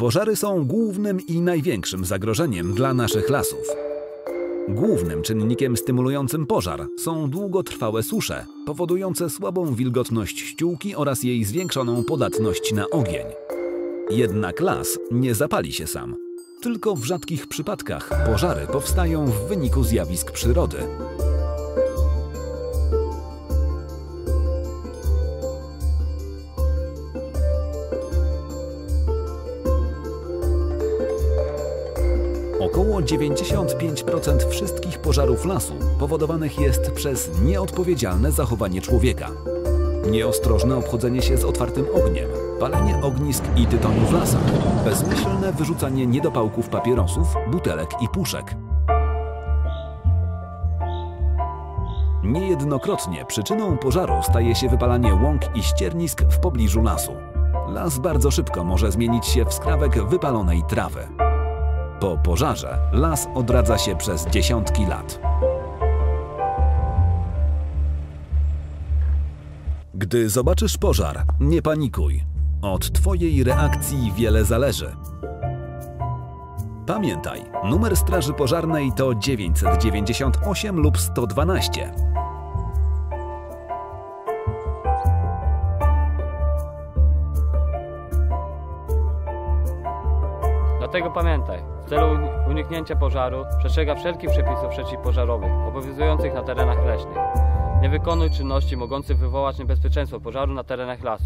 Pożary są głównym i największym zagrożeniem dla naszych lasów. Głównym czynnikiem stymulującym pożar są długotrwałe susze, powodujące słabą wilgotność ściółki oraz jej zwiększoną podatność na ogień. Jednak las nie zapali się sam. Tylko w rzadkich przypadkach pożary powstają w wyniku zjawisk przyrody. Około 95% wszystkich pożarów lasu powodowanych jest przez nieodpowiedzialne zachowanie człowieka. Nieostrożne obchodzenie się z otwartym ogniem, palenie ognisk i tytoniu w lasach, bezmyślne wyrzucanie niedopałków papierosów, butelek i puszek. Niejednokrotnie przyczyną pożaru staje się wypalanie łąk i ściernisk w pobliżu lasu. Las bardzo szybko może zmienić się w skrawek wypalonej trawy. Po pożarze las odradza się przez dziesiątki lat. Gdy zobaczysz pożar, nie panikuj. Od Twojej reakcji wiele zależy. Pamiętaj, numer Straży Pożarnej to 998 lub 112. Dlatego pamiętaj, w celu uni- uniknięcia pożaru przestrzega wszelkich przepisów przeciwpożarowych obowiązujących na terenach leśnych. Nie wykonuj czynności mogących wywołać niebezpieczeństwo pożaru na terenach lasu.